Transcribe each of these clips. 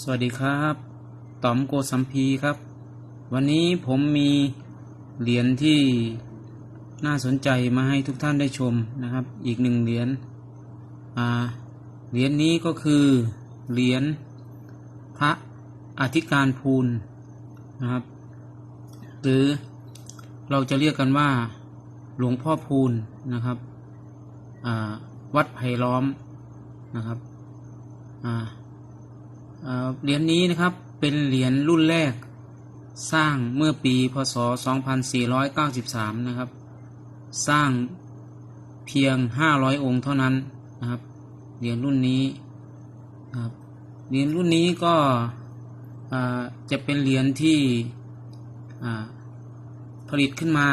สวัสดีครับต๋อมโกสัมพีครับ วันนี้ผมมีเหรียญที่น่าสนใจมาให้ทุกท่านได้ชมนะครับ อีกหนึ่งเหรียญเหรียญนี้ก็คือเหรียญพระอธิการภูลนะครับ หรือเราจะเรียกกันว่าหลวงพ่อพูนนะครับวัดไผ่ล้อมนะครับอ่า เหรียญนี้นะครับเป็นเหรียญรุ่นแรกสร้างเมื่อปีพศ 2493 นะครับ สร้างเพียง 500 องค์เท่านั้นนะครับ เหรียญรุ่นนี้ครับเหรียญรุ่นนี้ก็จะเป็นเหรียญที่ผลิตขึ้นมา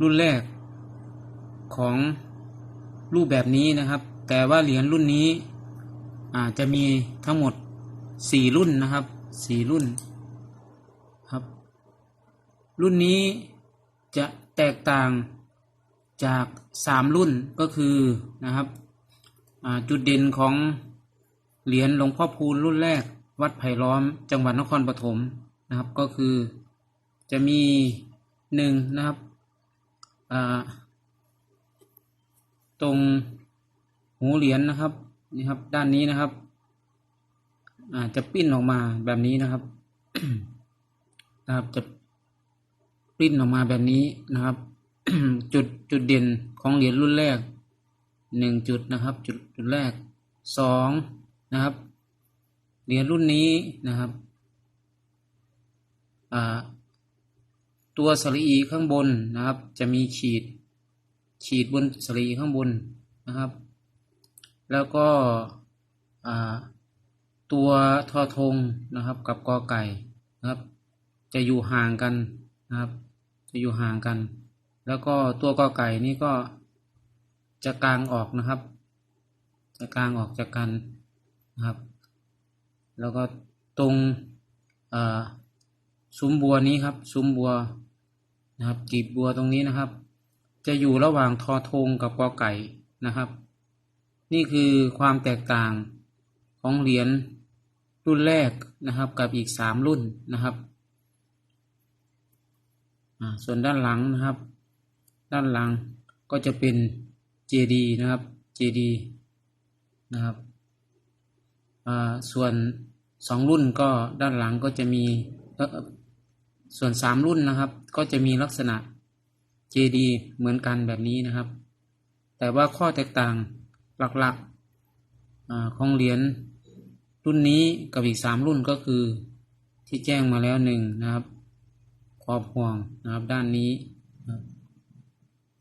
รุ่นแรกของรูปแบบนี้นะครับ แต่ว่าเหรียญรุ่นนี้ จะมีทั้งหมดสี่รุ่นนะครับสี่รุ่นครับ รุ่นนี้จะแตกต่างจากสามรุ่นก็คือนะครับจุดเด่นของเหรียญหลวงพ่อพูนรุ่นแรกวัดไผ่ล้อมจังหวัดนครปฐมนะครับก็คือจะมีหนึ่งนะครับตรงหูเหรียญนะครับ นี่ครับ ด้านนี้นะครับอาจะปิ้นออกมาแบบนี้นะครับนะครับจะปิ้นออกมาแบบนี้นะครับ จุดจุดเด่นของเหรียญรุ่นแรกหนึ่งจุดนะครับ จุดจุดแรกสองนะครับเหรียญรุ่นนี้นะครับตัวสลีอีข้างบนนะครับ จะมีขีดขีดบนสลีข้างบนนะครับ แล้วก็ตัวทอทงนะครับกับกอไก่นะครับ จะอยู่ห่างกันนะครับ จะอยู่ห่างกัน แล้วก็ตัวกอไก่นี่ก็จะกลางออกนะครับ จะกลางออกจากกันนะครับ แล้วก็ตรงซุ้มบัวนี้ครับซุ้มบัวนะครับกีบบัวตรงนี้นะครับ จะอยู่ระหว่างทอทงกับกอไก่นะครับ นี่คือความแตกต่างของเหรียญรุ่นแรกนะครับกับอีกสามรุ่นนะครับส่วนด้านหลังนะครับ ด้านหลังก็จะเป็นเจดีนะครับเจดีนะครับส่วนสองรุ่นก็ด้านหลังก็จะมีส่วนสามรุ่นนะครับ ก็จะมีลักษณะเจดีเหมือนกันแบบนี้นะครับ แต่ว่าข้อแตกต่าง หลักๆของเหรียญรุ่นนี้กับอีกสามรุ่นก็คือที่แจ้งมาแล้วหนึ่งนะครับขอบห่วงนะครับด้านนี้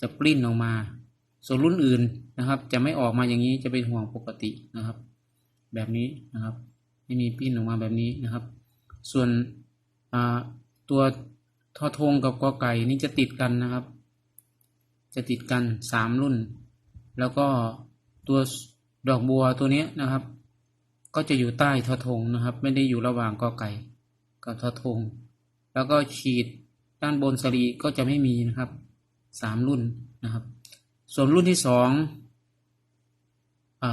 จะปลิ้นออกมา ส่วนรุ่นอื่นนะครับ จะไม่ออกมาอย่างนี้จะเป็นห่วงปกตินะครับ แบบนี้นะครับไม่มีปลิ้นออกมาแบบนี้นะครับ ส่วนตัวทอทงกับกอไก่นี่จะติดกันนะครับ จะติดกันสามรุ่น แล้วก็ ตัวดอกบัวตัวนี้นะครับ ก็จะอยู่ใต้ทอทงนะครับ ไม่ได้อยู่ระหว่างกอไก่กับทอทง แล้วก็ขีดด้านบนสรีก็จะไม่มีนะครับสามรุ่นนะครับ ส่วนรุ่นที่สองอ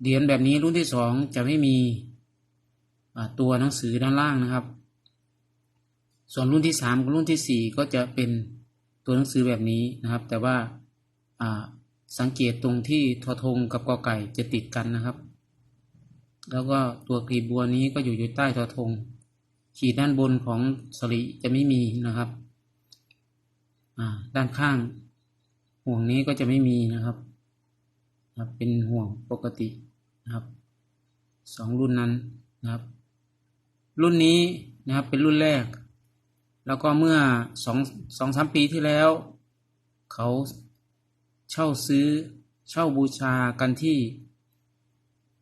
เหรียญแบบนี้รุ่นที่สองจะไม่มีตัวหนังสือด้านล่างนะครับ ส่วนรุ่นที่สามกับรุ่นที่สี่ก็จะเป็นตัวหนังสือแบบนี้นะครับ แต่ว่าอ่า สังเกตตรงที่ทอทงกับกอไก่จะติดกันนะครับ แล้วก็ตัวกรีบบัวนี้ก็อยู่อยู่ใต้ทอทง ขีดด้านบนของสริจะไม่มีนะครับ ด้านข้าง ห่วงนี้ก็จะไม่มีนะครับ เป็นห่วงปกตินะครับสองรุ่นนั้นนะครับ รุ่นนี้นะครับเป็นรุ่นแรก แล้วก็เมื่อสองสองสามปีที่แล้ว เขา เช่าซื้อ เช่าบูชากันที่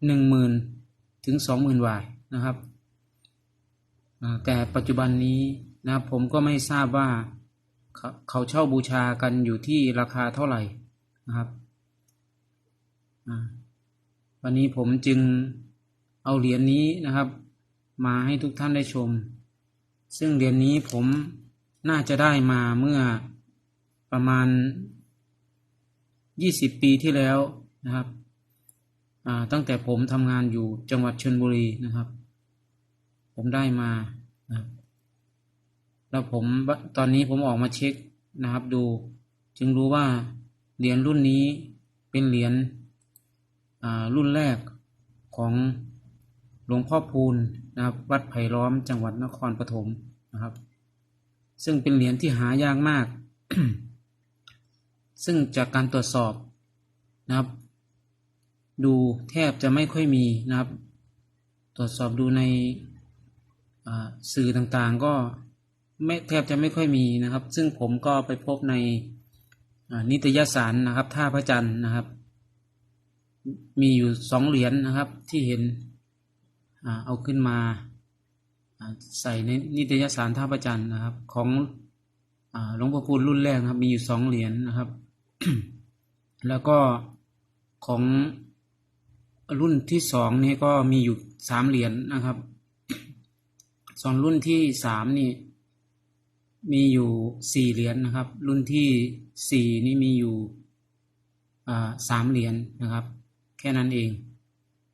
หนึ่งหมื่นถึงสองหมื่นบาทนะครับ แต่ปัจจุบันนี้นะครับผมก็ไม่ทราบว่าเขาเช่าบูชากันอยู่ที่ราคาเท่าไหร่นะครับวันนี้ผมจึงเอาเหรียญนี้นะครับ มาให้ทุกท่านได้ชม ซึ่งเหรียญนี้ผมน่าจะได้มาเมื่อประมาณ ยี่สิบปีที่แล้วนะครับตั้งแต่ผมทำงานอยู่จังหวัดชลบุรีนะครับ ผมได้มานะแล้วผมตอนนี้ผมออกมาเช็คนะครับดู จึงรู้ว่าเหรียญรุ่นนี้เป็นเหรียญรุ่นแรกของหลวงพ่อพูนนะครับ วัดไผ่ล้อมจังหวัดนครปฐมนะครับ ซึ่งเป็นเหรียญที่หายากมาก ซึ่งจากการตรวจสอบนะครับ ดูแทบจะไม่ค่อยมีนะครับ ตรวจสอบดูในสื่อต่างๆก็ไม่แทบจะไม่ค่อยมีนะครับ ซึ่งผมก็ไปพบในนิตยสารนะครับ ท่าพระจันทร์นะครับ มีอยู่สองเหรียญนะครับที่เห็นอเอาขึ้นมาใส่ในนิตยสารท่าพระจันทร์นะครับ ของหลวงพ่อคูณรุ่นแรกนะครับ มีอยู่สองเหรียญนะครับ แล้วก็ของรุ่นที่สองนี่ก็มีอยู่สามเหรียญนะครับ ส่วนรุ่นที่สามนี่มีอยู่สี่เหรียญนะครับ รุ่นที่สี่นี่มีอยู่สามเหรียญนะครับ แค่นั้นเอง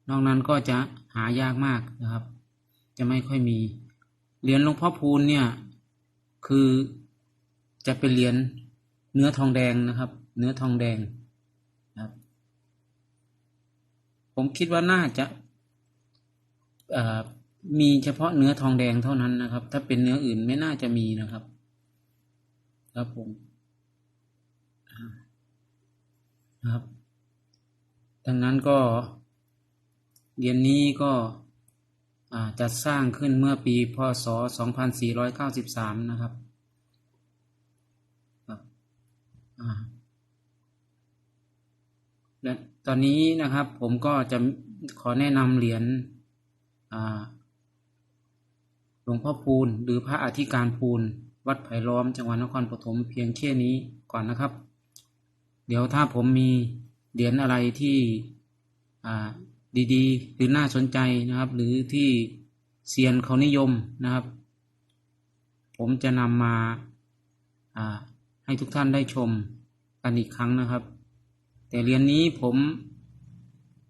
นอกนั้นก็จะหายากมากนะครับ จะไม่ค่อยมี เหรียญหลวงพ่อพูนเนี่ยคือจะเป็นเหรียญเนื้อทองแดงนะครับ เนื้อทองแดงนะครับ ผมคิดว่าน่าจะมีเฉพาะเนื้อทองแดงเท่านั้นนะครับ ถ้าเป็นเนื้ออื่นไม่น่าจะมีนะครับ ครับผมครับ ดังนั้นก็เหรียญนนี้ก็จัดสร้างขึ้นเมื่อปีพศ 2493 นะครับครับอ่า และตอนนี้นะครับผมก็จะขอแนะนำเหรียญหลวงพ่อพูนหรือพระอธิการพูนวัดไผ่ล้อมจังหวัดนครปฐมเพียงแค่นี้ก่อนนะครับ เดี๋ยวถ้าผมมีเหรียญอะไรที่ดีๆ หรือน่าสนใจนะครับ หรือที่เซียนเขานิยมนะครับ ผมจะนำมาให้ทุกท่านได้ชมกันอีกครั้งนะครับ แต่เรียญนี้ผม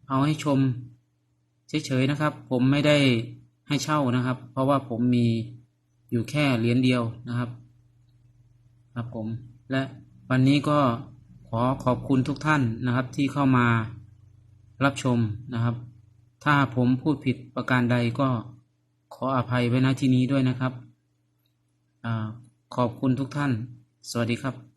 เอาให้ชมเฉยๆนะครับ ผมไม่ได้ให้เช่านะครับ เพราะว่าผมมีอยู่แค่เหรียญเดียวนะครับ ครับผม และวันนี้ก็ขอขอบคุณทุกท่านนะครับที่เข้ามารับชมนะครับ ถ้าผมพูดผิดประการใดก็ขออภัยไว้ณที่นี้ด้วยนะครับอขอบคุณทุกท่าน สวัสดีครับ